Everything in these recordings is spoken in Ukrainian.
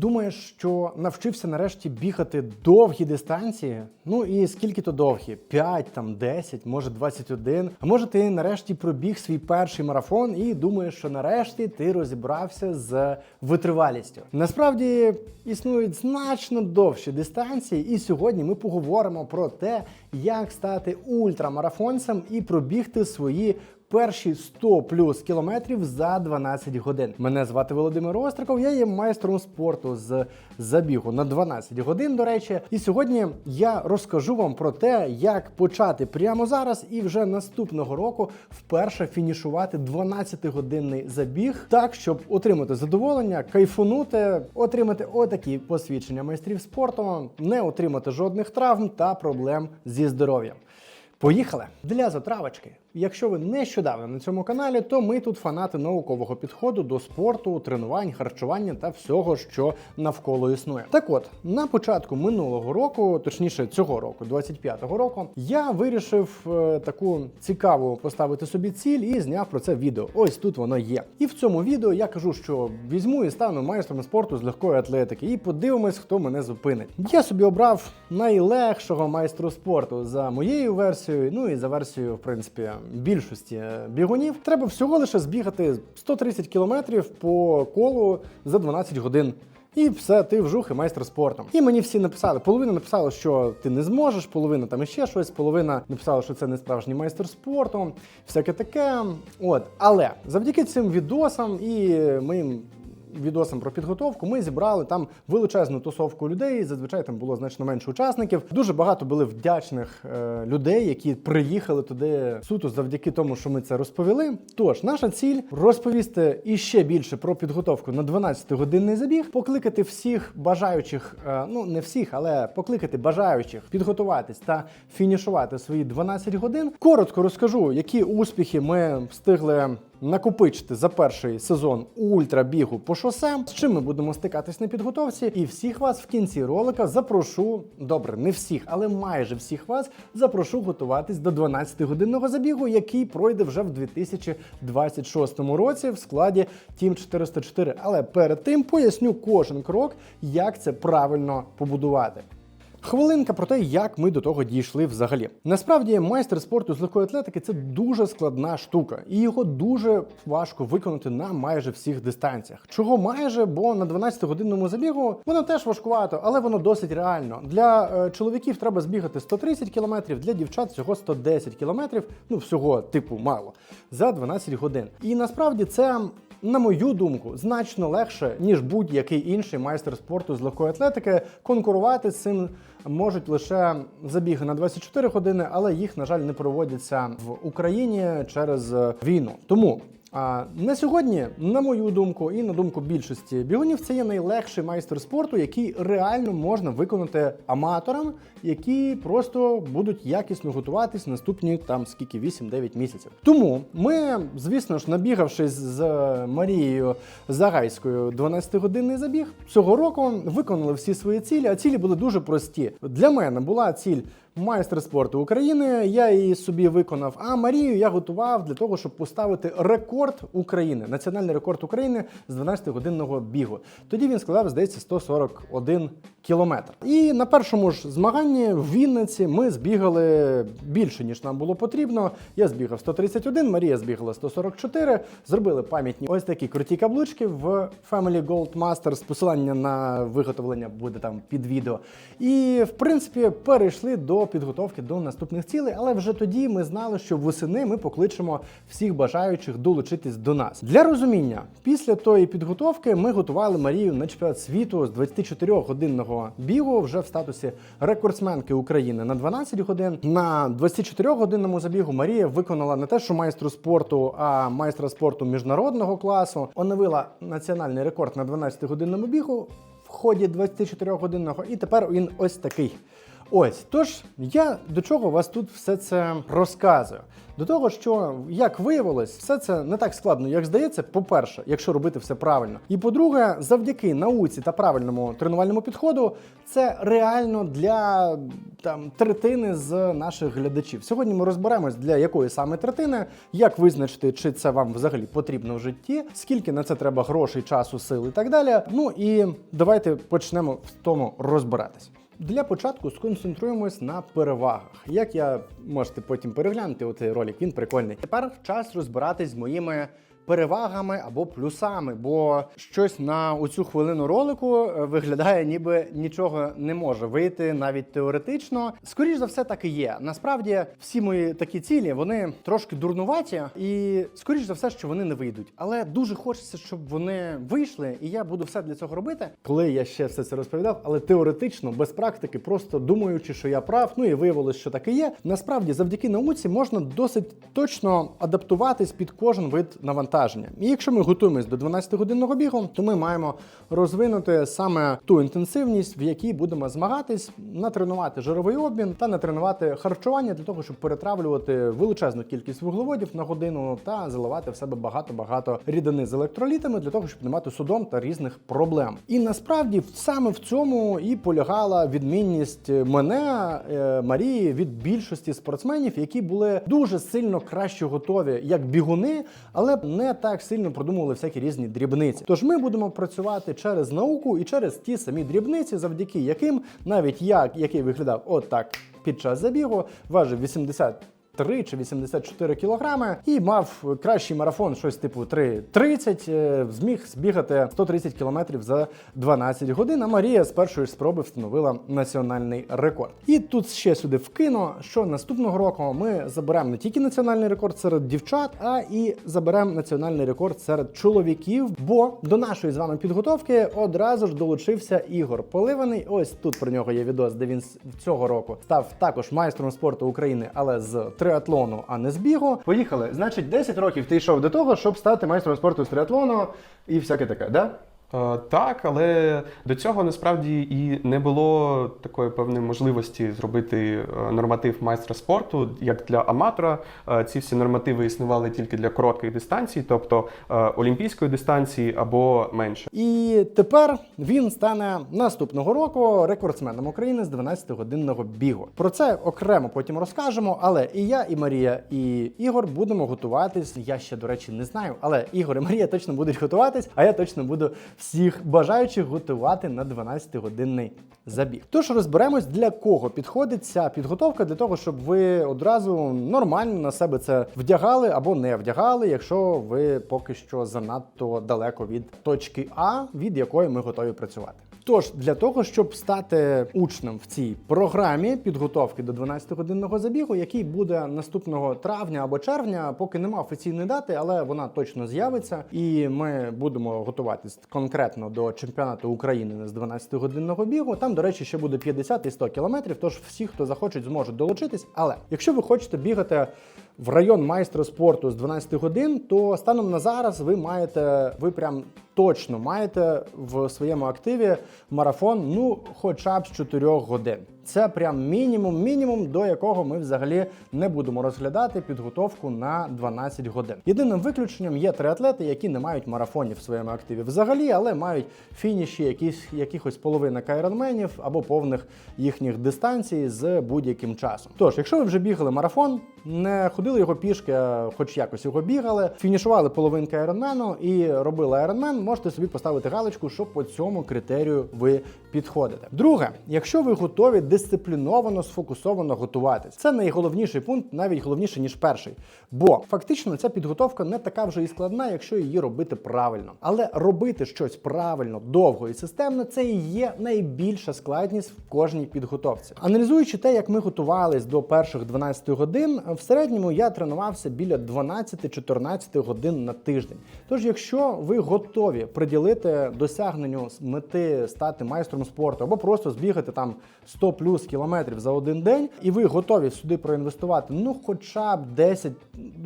Думаєш, що навчився нарешті бігати довгі дистанції? Ну і скільки то довгі? 5, там 10, може 21. А може ти нарешті пробіг свій перший марафон і думаєш, що нарешті ти розібрався з витривалістю. Насправді існують значно довші дистанції, і сьогодні ми поговоримо про те, як стати ультрамарафонцем і пробігти свої перші 100 плюс кілометрів за 12 годин. Мене звати Володимир Остриков, я є майстром спорту з забігу на 12 годин, до речі. І сьогодні я розкажу вам про те, як почати прямо зараз і вже наступного року вперше фінішувати 12-годинний забіг, так щоб отримати задоволення, кайфунути, отримати отакі посвідчення майстрів спорту, не отримати жодних травм та проблем зі здоров'ям. Поїхали для затравочки. Якщо ви нещодавно на цьому каналі, то ми тут фанати наукового підходу до спорту, тренувань, харчування та всього, що навколо існує. Так от на початку минулого року, точніше цього року, 25-го року, я вирішив е, таку цікаву поставити собі ціль і зняв про це відео. Ось тут воно є. І в цьому відео я кажу, що візьму і стану майстром спорту з легкої атлетики, і подивимось, хто мене зупинить. Я собі обрав найлегшого майстру спорту за моєю версією, ну і за версією, в принципі, більшості е, бігунів. Треба всього лише збігати 130 кілометрів по колу за 12 годин. І все, ти вжух і майстер спортом. І мені всі написали. Половина написала, що ти не зможеш, половина там іще щось, половина написала, що це не справжній майстер спорту, всяке таке. От, але завдяки цим відосам і моїм відосам про підготовку ми зібрали там величезну тусовку людей. Зазвичай там було значно менше учасників. Дуже багато були вдячних е, людей, які приїхали туди суто завдяки тому, що ми це розповіли. Тож наша ціль розповісти іще більше про підготовку на 12-годинний забіг, покликати всіх бажаючих, е, ну не всіх, але покликати бажаючих підготуватись та фінішувати свої 12 годин. Коротко розкажу, які успіхи ми встигли накопичити за перший сезон ультрабігу по шосе, з чим ми будемо стикатись на підготовці. І всіх вас в кінці ролика запрошу, добре, не всіх, але майже всіх вас запрошу готуватись до 12-годинного забігу, який пройде вже в 2026 році в складі Team 404. Але перед тим поясню кожен крок, як це правильно побудувати. Хвилинка про те, як ми до того дійшли взагалі. Насправді, майстер спорту з легкої атлетики це дуже складна штука, і його дуже важко виконати на майже всіх дистанціях. Чого майже? Бо на 12-годинному забігу воно теж важкувато, але воно досить реально. Для е, чоловіків треба збігати 130 кілометрів, для дівчат всього 110 кілометрів, ну всього типу мало за 12 годин. І насправді це. На мою думку, значно легше, ніж будь-який інший майстер спорту з легкої атлетики. Конкурувати з цим можуть лише забіги на 24 години, але їх, на жаль, не проводяться в Україні через війну. Тому а на сьогодні, на мою думку, і на думку більшості бігунів, це є найлегший майстер спорту, який реально можна виконати аматорам, які просто будуть якісно готуватись наступні там скільки 8-9 місяців. Тому ми, звісно ж, набігавшись з Марією Загайською 12-годинний забіг цього року, виконали всі свої цілі. А цілі були дуже прості. Для мене була ціль. Майстер спорту України, я її собі виконав. А Марію я готував для того, щоб поставити рекорд України, національний рекорд України з 12-годинного бігу. Тоді він складав, здається, 141 кілометр. І на першому ж змаганні в Вінниці ми збігали більше, ніж нам було потрібно. Я збігав 131, Марія збігала 144. Зробили пам'ятні ось такі круті каблучки в Family Gold Masters. Посилання на виготовлення буде там під відео. І в принципі перейшли до підготовки до наступних цілей. Але вже тоді ми знали, що восени ми покличемо всіх бажаючих долучитись до нас. Для розуміння, після тої підготовки ми готували Марію на чемпіонат світу з 24-годинного бігу вже в статусі рекордсменки України на 12 годин. На 24-годинному забігу Марія виконала не те, що майстру спорту, а майстра спорту міжнародного класу. Оновила національний рекорд на 12-годинному бігу в ході 24-годинного, і тепер він ось такий. Ось, тож я до чого вас тут все це розказую. До того, що як виявилось, все це не так складно, як здається. По-перше, якщо робити все правильно. І по-друге, завдяки науці та правильному тренувальному підходу, це реально для там третини з наших глядачів. Сьогодні ми розберемось, для якої саме третини, як визначити, чи це вам взагалі потрібно в житті, скільки на це треба грошей, часу, сил і так далі. Ну і давайте почнемо в тому розбиратись. Для початку сконцентруємось на перевагах. Як я можете потім переглянути оцей ролик, він прикольний. Тепер час розбиратись з моїми перевагами або плюсами, бо щось на оцю хвилину ролику е, виглядає, ніби нічого не може вийти навіть теоретично. Скоріш за все, так і є. Насправді, всі мої такі цілі вони трошки дурнуваті, і скоріш за все, що вони не вийдуть. Але дуже хочеться, щоб вони вийшли, і я буду все для цього робити. Коли я ще все це розповідав, але теоретично, без практики, просто думаючи, що я прав, ну і виявилось, що так і є. Насправді, завдяки науці можна досить точно адаптуватись під кожен вид навантаження. І якщо ми готуємось до 12-годинного бігу, то ми маємо розвинути саме ту інтенсивність, в якій будемо змагатись, натренувати жировий обмін та натренувати харчування для того, щоб перетравлювати величезну кількість вуглеводів на годину та заливати в себе багато-багато рідини з електролітами для того, щоб не мати судом та різних проблем. І насправді саме в цьому і полягала відмінність мене, е, Марії від більшості спортсменів, які були дуже сильно краще готові як бігуни, але не так сильно продумували всякі різні дрібниці. Тож ми будемо працювати через науку і через ті самі дрібниці, завдяки яким навіть я, який виглядав отак під час забігу, важив 80 3 чи 84 кілограми і мав кращий марафон, щось типу 3.30, е, зміг збігати 130 кілометрів за 12 годин. А Марія з першої спроби встановила національний рекорд. І тут ще сюди вкину, що наступного року ми заберемо не тільки національний рекорд серед дівчат, а і заберемо національний рекорд серед чоловіків. Бо до нашої з вами підготовки одразу ж долучився Ігор Поливаний. Ось тут про нього є відос, де він цього року став також майстром спорту України, але з триатлону, а не з бігу. Поїхали. Значить, 10 років ти йшов до того, щоб стати майстром спорту з триатлону і всяке таке, да? Е, Так, але до цього насправді і не було такої певної можливості зробити е, норматив майстра спорту як для аматора. Е, Ці всі нормативи існували тільки для коротких дистанцій, тобто олімпійської дистанції або менше. І тепер він стане наступного року рекордсменом України з 12-годинного бігу. Про це окремо потім розкажемо. Але і я, і Марія, і Ігор будемо готуватись. Я ще, до речі, не знаю, але Ігор і Марія точно будуть готуватись, а я точно буду всіх бажаючих готувати на 12-годинний забіг. Тож розберемось, для кого підходить ця підготовка, для того, щоб ви одразу нормально на себе це вдягали або не вдягали, якщо ви поки що занадто далеко від точки А, від якої ми готові працювати. Тож для того, щоб стати учнем в цій програмі підготовки до 12-годинного забігу, який буде наступного травня або червня, поки нема офіційної дати, але вона точно з'явиться, і ми будемо готуватись конкретно до чемпіонату України з 12-годинного бігу. Там, до речі, ще буде 50 і 100 кілометрів. Тож всі, хто захочуть, зможуть долучитись. Але якщо ви хочете бігати в район майстра спорту з 12 годин, то станом на зараз ви маєте, ви прям точно маєте в своєму активі марафон, ну хоча б з 4 годин. Це прям мінімум, мінімум, до якого ми взагалі не будемо розглядати підготовку на 12 годин. Єдиним виключенням є триатлети, які не мають марафонів в своєму активі взагалі, але мають фініші якісь, якихось половинок айронменів або повних їхніх дистанцій з будь-яким часом. Тож, якщо ви вже бігали марафон, не ходили його пішки, а хоч якось його бігали, фінішували половинки айронмену і робили айронмен, можете собі поставити галочку, що по цьому критерію ви підходите. Друге, якщо ви готові дисципліновано, сфокусовано готуватись, це найголовніший пункт, навіть головніше ніж перший. Бо фактично ця підготовка не така вже і складна, якщо її робити правильно. Але робити щось правильно, довго і системно, це і є найбільша складність в кожній підготовці. Аналізуючи те, як ми готувались до перших 12 годин, в середньому я тренувався біля 12-14 годин на тиждень. Тож, якщо ви готові приділити досягненню мети стати майстром спорту або просто збігати там 100 плюс кілометрів за один день, і ви готові сюди проінвестувати ну хоча б 10,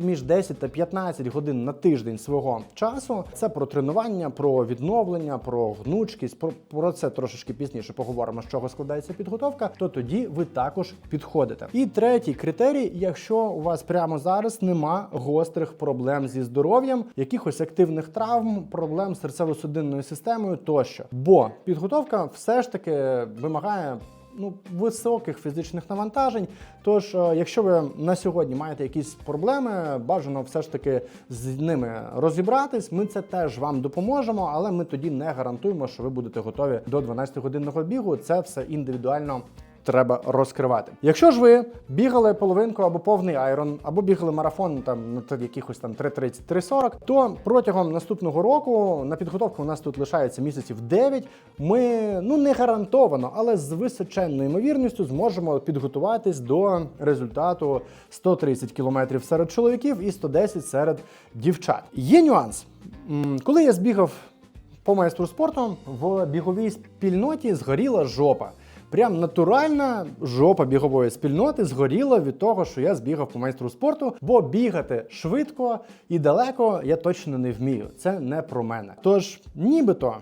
між 10 та 15 годин на тиждень свого часу. Це про тренування, про відновлення, про гнучкість. Про, про це трошечки пізніше поговоримо, з чого складається підготовка. То тоді ви також підходите. І третій критерій, якщо у вас прямо зараз нема гострих проблем зі здоров'ям, якихось активних травм, проблем з серцево-судинною системою тощо. Бо підготовка все ж таки вимагає ну, високих фізичних навантажень. Тож, е, якщо ви на сьогодні маєте якісь проблеми, бажано все ж таки з ними розібратись. Ми це теж вам допоможемо, але ми тоді не гарантуємо, що ви будете готові до 12-годинного бігу. Це все індивідуально. Треба розкривати. Якщо ж ви бігали половинку або повний айрон, або бігали марафон там на т- якихось там 3.30-3.40, то протягом наступного року на підготовку у нас тут лишається місяців 9. Ми ну не гарантовано, але з височенною ймовірністю зможемо підготуватись до результату 130 кілометрів серед чоловіків і 110 серед дівчат. Є нюанс. Коли я збігав по майстру спорту, в біговій спільноті згоріла жопа. Прям натуральна жопа бігової спільноти згоріла від того, що я збігав по майстру спорту, бо бігати швидко і далеко я точно не вмію. Це не про мене. Тож, нібито.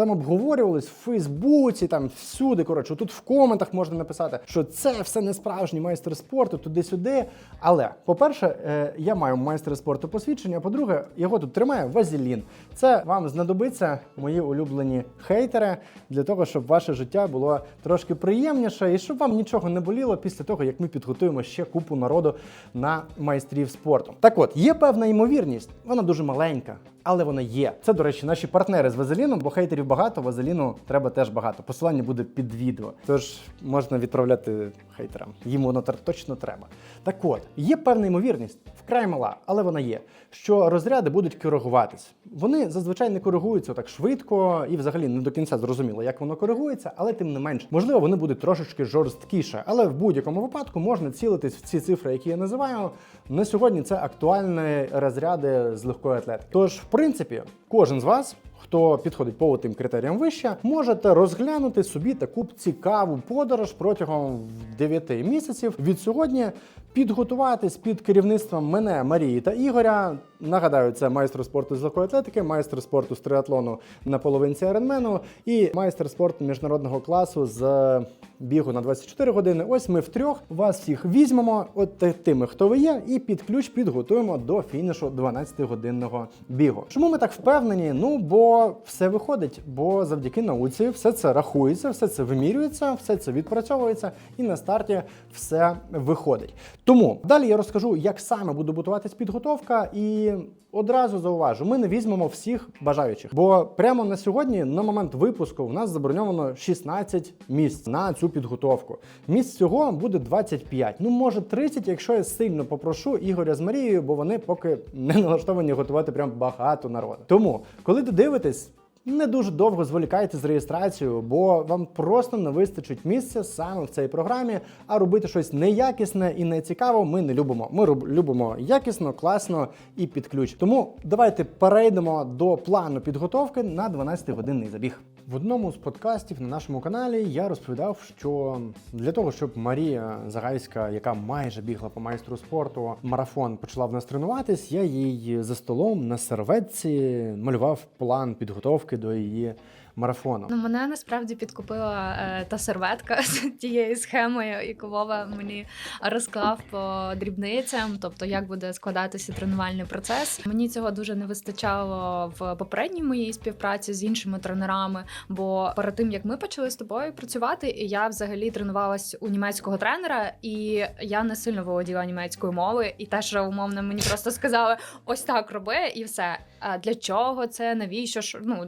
Там обговорювались в Фейсбуці, там всюди. Коротше, тут в коментах можна написати, що це все не справжній майстер спорту, туди-сюди. Але, по-перше, е, я маю майстер спорту посвідчення. а По-друге, його тут тримає Вазелін. Це вам знадобиться, мої улюблені хейтери, для того, щоб ваше життя було трошки приємніше і щоб вам нічого не боліло після того, як ми підготуємо ще купу народу на майстрів спорту. Так от, є певна ймовірність, вона дуже маленька. Але вона є. Це, до речі, наші партнери з Вазеліном, бо хейтерів багато, Вазеліну треба теж багато. Посилання буде під відео. Тож можна відправляти хейтерам. Їм воно точно треба. Так от, є певна ймовірність, вкрай мала, але вона є, що розряди будуть коригуватись. Вони зазвичай не коригуються так швидко і взагалі не до кінця зрозуміло, як воно коригується, але тим не менш, можливо, вони будуть трошечки жорсткіше. Але в будь-якому випадку можна цілитись в ці цифри, які я називаю. На сьогодні це актуальні розряди з легкої атлетики. Тож, в принципі, кожен з вас. Хто підходить по тим критеріям вище, можете розглянути собі таку цікаву подорож протягом 9 місяців від сьогодні. Підготуватись під керівництвом мене, Марії та Ігоря. Нагадаю, це майстер спорту з легкої атлетики, майстер спорту з триатлону на половинці Айронмену і майстер спорту міжнародного класу з бігу на 24 години. Ось ми втрьох вас всіх візьмемо, от тими, хто ви є, і під ключ підготуємо до фінішу 12-годинного бігу. Чому ми так впевнені? Ну бо все виходить, бо завдяки науці все це рахується, все це вимірюється, все це відпрацьовується, і на старті все виходить. Тому далі я розкажу, як саме буде будуватись підготовка, і одразу зауважу, ми не візьмемо всіх бажаючих, бо прямо на сьогодні, на момент випуску, в нас заброньовано 16 місць на цю підготовку. Місць всього буде 25, ну може 30, якщо я сильно попрошу Ігоря з Марією, бо вони поки не налаштовані готувати прям багато народу. Тому, коли ти дивитесь. Не дуже довго зволікайте з реєстрацією, бо вам просто не вистачить місця саме в цій програмі. А робити щось неякісне і нецікаво ми не любимо. Ми любимо якісно, класно і під ключ. Тому давайте перейдемо до плану підготовки на 12-годинний забіг. В одному з подкастів на нашому каналі я розповідав, що для того, щоб Марія Загайська, яка майже бігла по майстру спорту, марафон почала в нас тренуватись, я їй за столом на серветці малював план підготовки до її марафону. Ну, мене насправді підкупила е, та серветка з тією схемою, яку Вова мені розклав по дрібницям, тобто як буде складатися тренувальний процес. Мені цього дуже не вистачало в попередній моїй співпраці з іншими тренерами. Бо перед тим як ми почали з тобою працювати, я взагалі тренувалась у німецького тренера, і я не сильно володіла німецькою мовою, і теж умовно мені просто сказали: ось так роби, і все. А для чого це? Навіщо ж? Ну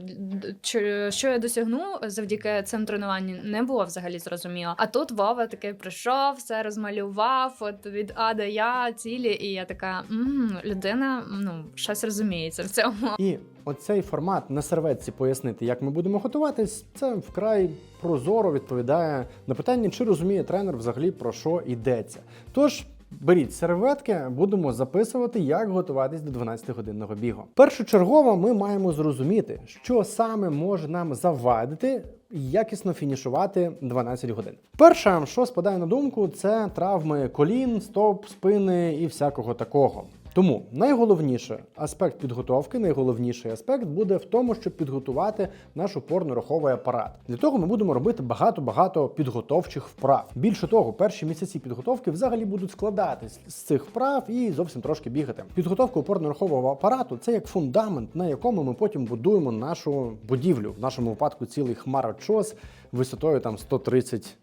чи- що я досягну завдяки цим тренуванням, не було взагалі зрозуміло. А тут Вова таки прийшов, все розмалював от від А до Я цілі, і я така м людина, ну щось розуміється в цьому. І оцей формат на серветці пояснити, як ми будемо готуватись, це вкрай прозоро відповідає на питання, чи розуміє тренер взагалі про що йдеться. Тож. Беріть серветки, будемо записувати, як готуватись до 12-годинного бігу. Першочергово ми маємо зрозуміти, що саме може нам завадити якісно фінішувати 12 годин. Перше, що спадає на думку, це травми колін, стоп, спини і всякого такого. Тому найголовніший аспект підготовки, найголовніший аспект буде в тому, щоб підготувати наш опорно-руховий апарат. Для того ми будемо робити багато-багато підготовчих вправ. Більше того, перші місяці підготовки взагалі будуть складатись з цих вправ і зовсім трошки бігати. Підготовка опорно-рухового апарату це як фундамент, на якому ми потім будуємо нашу будівлю. В нашому випадку цілий хмарочос висотою там 130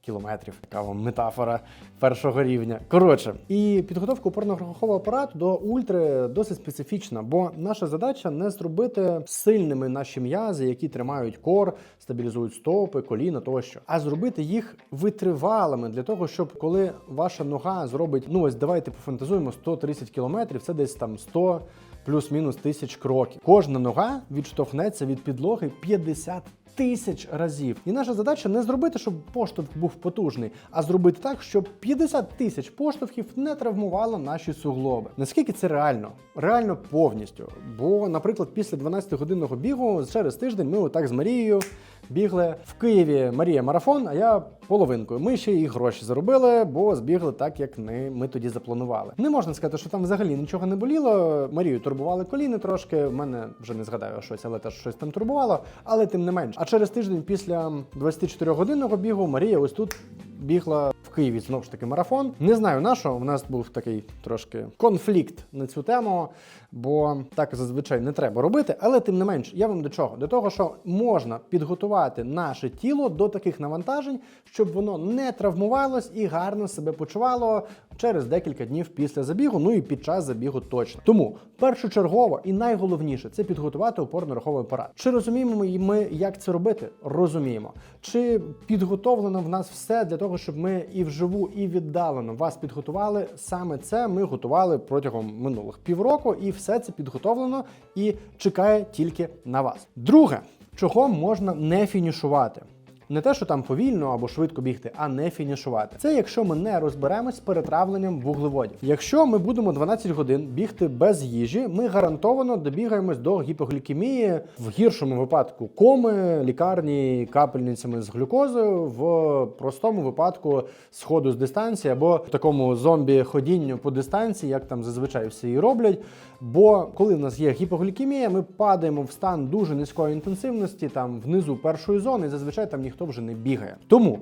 кілометрів. Така вам метафора першого рівня. Коротше, і підготовка опорно-рухового апарату до ультри досить специфічна, бо наша задача не зробити сильними наші м'язи, які тримають кор, стабілізують стопи, коліна тощо, а зробити їх витривалими для того, щоб коли ваша нога зробить, ну ось давайте пофантазуємо 130 кілометрів, це десь там 100 плюс-мінус тисяч кроків. Кожна нога відштовхнеться від підлоги 50 тисяч разів. І наша задача не зробити, щоб поштовх був потужний, а зробити так, щоб 50 тисяч поштовхів не травмувало наші суглоби. Наскільки це реально? Реально повністю. Бо, наприклад, після 12-годинного бігу через тиждень ми отак з Марією бігли в Києві Марія марафон, а я половинкою. Ми ще і гроші заробили, бо збігли так, як не ми тоді запланували. Не можна сказати, що там взагалі нічого не боліло. Марію турбували коліни трошки. В мене вже не згадаю щось, але теж щось там турбувало. Але тим не менш. А через тиждень після 24-годинного бігу Марія ось тут бігла в Києві знову ж таки марафон. Не знаю на що. У нас був такий трошки конфлікт на цю тему, бо так зазвичай не треба робити. Але тим не менш, я вам до чого? До того, що можна підготувати наше тіло до таких навантажень, щоб воно не травмувалось і гарно себе почувало через декілька днів після забігу, ну і під час забігу точно. Тому першочергово і найголовніше це підготувати опорно-руховий апарат. Чи розуміємо ми, як це робити? Розуміємо. Чи підготовлено в нас все для того, щоб ми і вживу, і віддалено вас підготували? Саме це ми готували протягом минулих півроку, і все це підготовлено і чекає тільки на вас. Друге, чого можна не фінішувати. Не те, що там повільно або швидко бігти, а не фінішувати. Це якщо ми не розберемось з перетравленням вуглеводів. Якщо ми будемо 12 годин бігти без їжі, ми гарантовано добігаємось до гіпоглікемії, в гіршому випадку коми, лікарні капельницями з глюкозою, в простому випадку сходу з дистанції або такому зомбі-ходінню по дистанції, як там зазвичай всі і роблять. Бо коли в нас є гіпоглікемія, ми падаємо в стан дуже низької інтенсивності, там внизу першої зони, і зазвичай там ніхто вже не бігає. Тому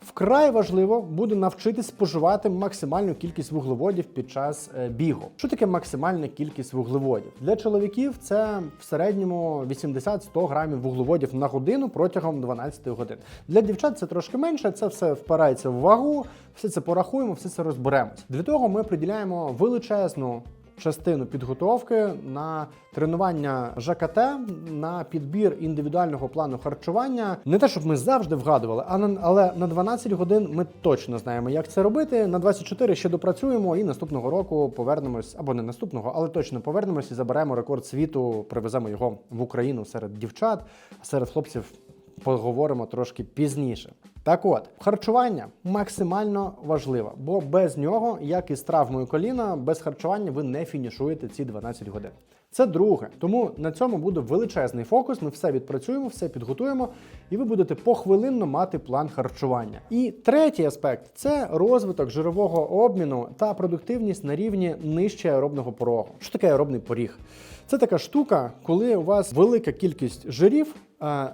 вкрай важливо буде навчитись споживати максимальну кількість вуглеводів під час е, бігу. Що таке максимальна кількість вуглеводів? Для чоловіків це в середньому 80-100 грамів вуглеводів на годину протягом 12 годин. Для дівчат це трошки менше, це все впирається в вагу, все це порахуємо, все це розберемось. Для того ми приділяємо величезну частину підготовки на тренування ЖКТ, на підбір індивідуального плану харчування. Не те, щоб ми завжди вгадували, а на- але на 12 годин ми точно знаємо, як це робити. На 24 ще допрацюємо і наступного року повернемось, або не наступного, але точно повернемось і заберемо рекорд світу, привеземо його в Україну серед дівчат, серед хлопців поговоримо трошки пізніше. Так от, харчування максимально важливо, бо без нього, як і з травмою коліна, без харчування ви не фінішуєте ці 12 годин. Це друге. Тому на цьому буде величезний фокус. Ми все відпрацюємо, все підготуємо, і ви будете похвилинно мати план харчування. І третій аспект це розвиток жирового обміну та продуктивність на рівні нижче аеробного порогу. Що таке аеробний поріг? Це така штука, коли у вас велика кількість жирів,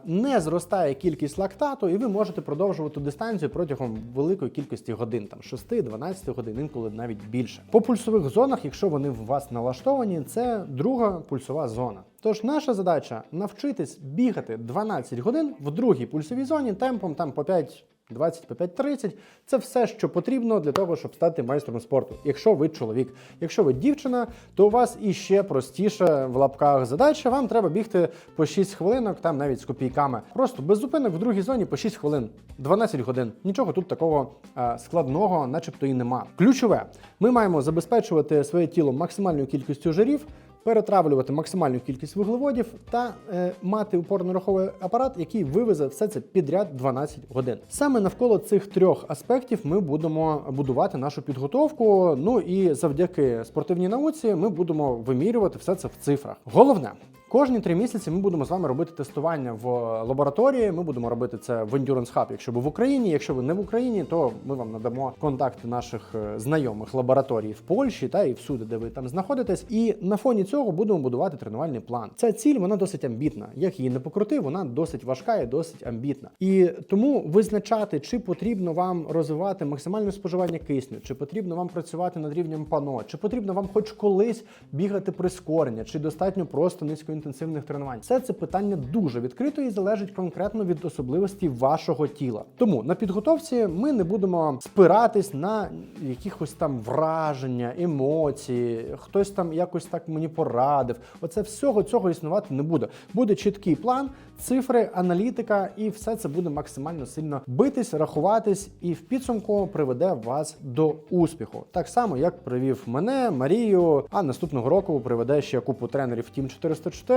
не зростає кількість лактату, і ви можете продовжувати дистанцію протягом великої кількості годин, там 6-12 годин, інколи навіть більше. По пульсових зонах, якщо вони в вас налаштовані, це друга пульсова зона. Тож наша задача навчитись бігати 12 годин в другій пульсовій зоні темпом там по 5 20 по 5-30 – це все, що потрібно для того, щоб стати майстром спорту. Якщо ви чоловік, якщо ви дівчина, то у вас іще простіше в лапках задача. Вам треба бігти по 6 хвилинок, там навіть з копійками. Просто без зупинок в другій зоні по 6 хвилин, 12 годин. Нічого тут такого е, складного, начебто і нема. Ключове: ми маємо забезпечувати своє тіло максимальною кількістю жирів. Перетравлювати максимальну кількість вуглеводів та е, мати упорно-руховий апарат, який вивезе все це підряд 12 годин. Саме навколо цих трьох аспектів ми будемо будувати нашу підготовку. Ну і завдяки спортивній науці ми будемо вимірювати все це в цифрах. Головне. Кожні три місяці ми будемо з вами робити тестування в лабораторії. Ми будемо робити це в Endurance Hub, якщо ви в Україні. Якщо ви не в Україні, то ми вам надамо контакти наших е, знайомих лабораторій в Польщі та і всюди, де ви там знаходитесь. І на фоні цього будемо будувати тренувальний план. Ця ціль вона досить амбітна. Як її не покрути, вона досить важка і досить амбітна. І тому визначати, чи потрібно вам розвивати максимальне споживання кисню, чи потрібно вам працювати над рівнем пано, чи потрібно вам хоч колись бігати прискорення, чи достатньо просто низькоінтенсивних тренувань. Все це питання дуже відкрито і залежить конкретно від особливостей вашого тіла. Тому на підготовці ми не будемо спиратись на якихось там враження, емоції, хтось там якось так мені порадив. Оце всього цього існувати не буде. Буде чіткий план, цифри, аналітика, і все це буде максимально сильно битись, рахуватись, і в підсумку приведе вас до успіху. Так само, як привів мене, Марію. А наступного року приведе ще купу тренерів Team 404.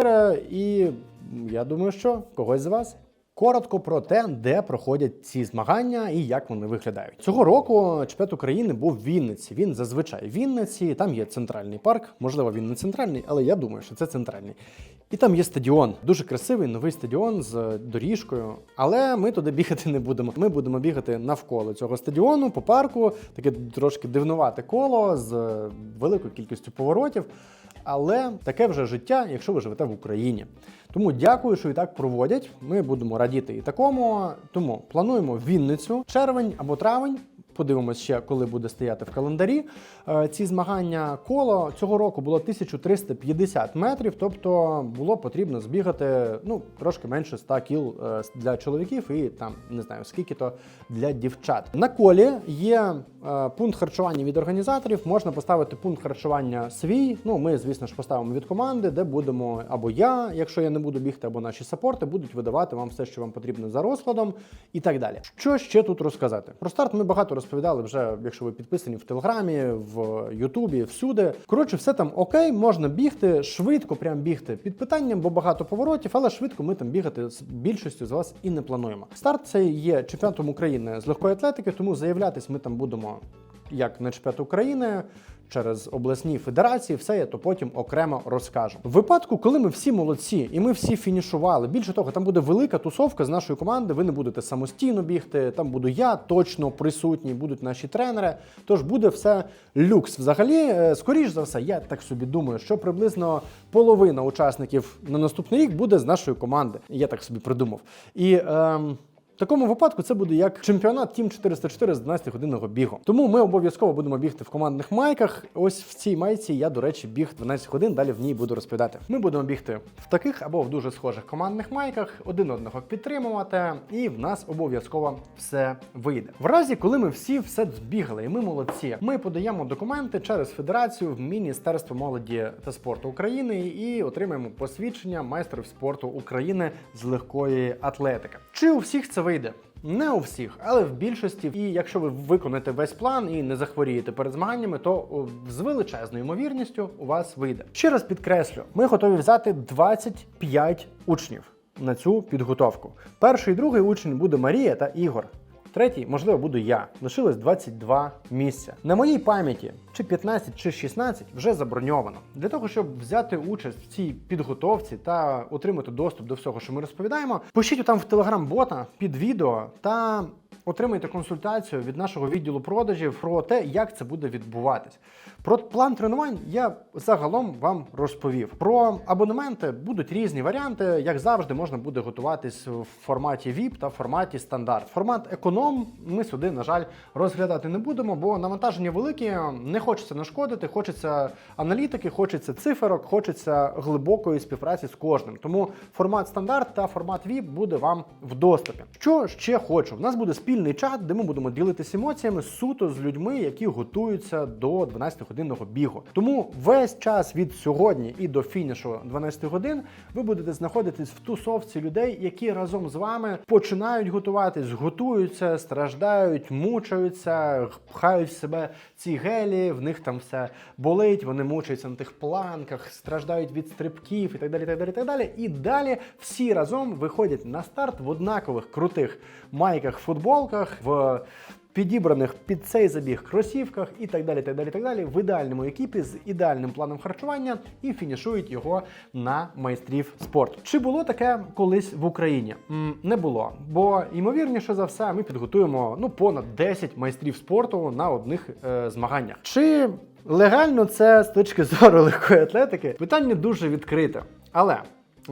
І я думаю, що когось з вас. Коротко про те, де проходять ці змагання і як вони виглядають. Цього року чемпіонат України був в Вінниці. Він зазвичай в Вінниці. Там є центральний парк. Можливо, він не центральний, але я думаю, що це центральний. І там є стадіон, дуже красивий новий стадіон з доріжкою. Але ми туди бігати не будемо. Ми будемо бігати навколо цього стадіону по парку. Таке трошки дивнувате коло з великою кількістю поворотів. Але таке вже життя, якщо ви живете в Україні. Тому дякую, що і так проводять. Ми будемо радіти і такому. Тому плануємо Вінницю, червень або травень. Подивимось ще, коли буде стояти в календарі. Е, Ці змагання коло цього року було 1350 метрів, тобто було потрібно збігати ну трошки менше 100 кіл е, для чоловіків і там не знаю скільки то для дівчат. На колі є е, пункт харчування від організаторів. Можна поставити пункт харчування свій. Ну ми, звісно ж, поставимо від команди, де будемо або я, якщо я не буду бігти, або наші сапорти будуть видавати вам все, що вам потрібно за розкладом, і так далі. Що ще тут розказати? Про старт ми багато розповідали вже, якщо ви підписані в Телеграмі, в Ютубі, всюди. Коротше, все там окей, можна бігти, швидко прям бігти під питанням, бо багато поворотів, але швидко ми там бігати з більшістю з вас і не плануємо. Старт це є чемпіонатом України з легкої атлетики, тому заявлятись ми там будемо як на чемпіонат України. Через обласні федерації, все я то потім окремо розкажу. В випадку, коли ми всі молодці і ми всі фінішували. Більше того, там буде велика тусовка з нашої команди. Ви не будете самостійно бігти. Там буду я точно присутній, будуть наші тренери. Тож буде все люкс. Взагалі, е, скоріш за все, я так собі думаю, що приблизно половина учасників на наступний рік буде з нашої команди. Я так собі придумав. І ем, в такому випадку це буде як чемпіонат Team 404 з 12-годинного бігу. Тому ми обов'язково будемо бігти в командних майках. Ось в цій майці я, до речі, біг 12 годин. Далі в ній буду розповідати. Ми будемо бігти в таких або в дуже схожих командних майках, один одного підтримувати, і в нас обов'язково все вийде. В разі, коли ми всі все збігали, і ми молодці, ми подаємо документи через федерацію в Міністерство молоді та спорту України і отримаємо посвідчення майстрів спорту України з легкої атлетики. Чи у всіх це вийде? Не у всіх, але в більшості. І якщо ви виконаєте весь план і не захворієте перед змаганнями, то з величезною ймовірністю у вас вийде. Ще раз підкреслю, ми готові взяти 25 учнів на цю підготовку. Перший і другий учень буде Марія та Ігор. Третій, можливо, буду я. Лишилось 22 місця. На моїй пам'яті чи 15, чи 16 вже заброньовано. Для того, щоб взяти участь в цій підготовці та отримати доступ до всього, що ми розповідаємо, пишіть там в телеграм-бота під відео та отримайте консультацію від нашого відділу продажів про те, як це буде відбуватись. Про план тренувань я загалом вам розповів. Про абонементи будуть різні варіанти. Як завжди, можна буде готуватись в форматі VIP та в форматі стандарт. Формат економ ми сюди, на жаль, розглядати не будемо, бо навантаження великі, не хочеться нашкодити, хочеться аналітики, хочеться циферок, хочеться глибокої співпраці з кожним. Тому формат стандарт та формат VIP буде вам в доступі. Що ще хочу? В нас буде спільний чат, де ми будемо ділитися емоціями суто з людьми, які готуються до 12-годинного бігу. Тому весь час від сьогодні і до фінішу 12 годин ви будете знаходитись в тусовці людей, які разом з вами починають готуватись, готуються, страждають, мучаються, пхають в себе ці гелі, в них там все болить, вони мучаються на тих планках, страждають від стрибків і так далі. Так далі, так далі. І далі всі разом виходять на старт в однакових крутих майках, футболках, в підібраних під цей забіг кросівках і так далі, так далі, так далі, в ідеальному екіпі з ідеальним планом харчування і фінішують його на майстрів спорту. Чи було таке колись в Україні? Не було, бо ймовірніше за все, ми підготуємо ну понад 10 майстрів спорту на одних е, змаганнях. Чи легально це з точки зору легкої атлетики? Питання дуже відкрите, але.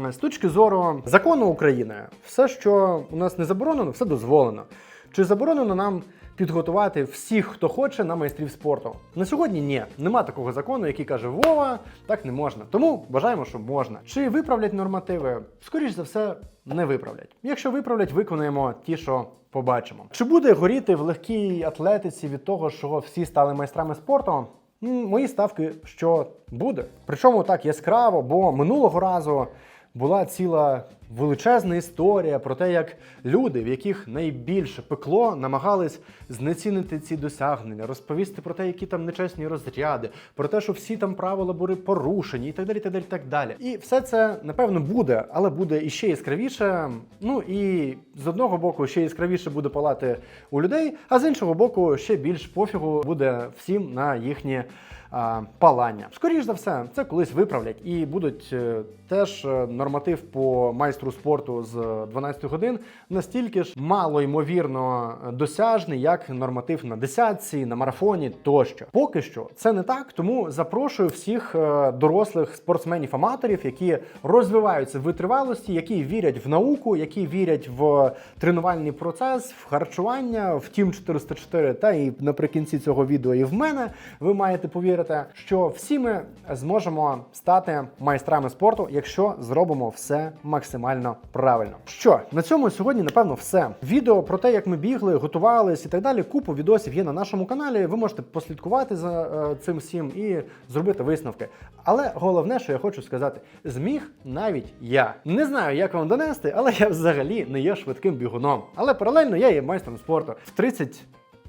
З точки зору закону України, все, що у нас не заборонено, все дозволено. Чи заборонено нам підготувати всіх, хто хоче, на майстрів спорту? На сьогодні ні. Нема такого закону, який каже Вова, так не можна. Тому вважаємо, що можна. Чи виправлять нормативи? Скоріш за все, не виправлять. Якщо виправлять, виконуємо ті, що побачимо. Чи буде горіти в легкій атлетиці від того, що всі стали майстрами спорту? Мої ставки, що буде. Причому так яскраво, бо минулого разу була ціла величезна історія про те, як люди, в яких найбільше пекло, намагались знецінити ці досягнення, розповісти про те, які там нечесні розряди, про те, що всі там правила були порушені, і так далі, так далі, так далі. І все це напевно буде, але буде іще яскравіше. Ну і з одного боку ще яскравіше буде палати у людей, а з іншого боку, ще більш пофігу буде всім на їхні а, палання. Скоріш за все, це колись виправлять і будуть е, теж е, норматив по майстру спорту з 12 годин настільки ж мало ймовірно досяжний, як норматив на десятці, на марафоні тощо. Поки що це не так, тому запрошую всіх е, дорослих спортсменів-аматорів, які розвиваються в витривалості, які вірять в науку, які вірять в тренувальний процес, в харчування, в Тім 404 та і наприкінці цього відео і в мене. Ви маєте повірити, що всі ми зможемо стати майстрами спорту, якщо зробимо все максимально правильно. Що на цьому сьогодні, напевно, все. Відео про те, як ми бігли, готувались і так далі. Купу відосів є на нашому каналі. Ви можете послідкувати за е, цим всім і зробити висновки. Але головне, що я хочу сказати, зміг навіть я. Не знаю, як вам донести, але я взагалі не є швидким бігуном. Але паралельно я є майстром спорту. В 30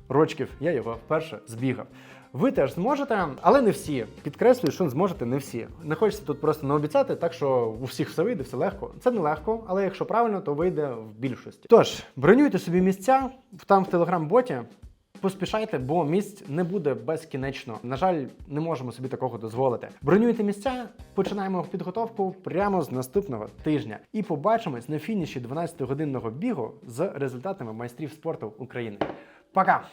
рочків я його вперше збігав. Ви теж зможете, але не всі. Підкреслюю, що зможете не всі. Не хочеться тут просто не обіцяти, так що у всіх все вийде, все легко. Це не легко, але якщо правильно, то вийде в більшості. Тож, бронюйте собі місця там в телеграм-боті. Поспішайте, бо місць не буде безкінечно. На жаль, не можемо собі такого дозволити. Бронюйте місця, починаємо підготовку прямо з наступного тижня. І побачимось на фініші 12-годинного бігу з результатами майстрів спорту України. Пока!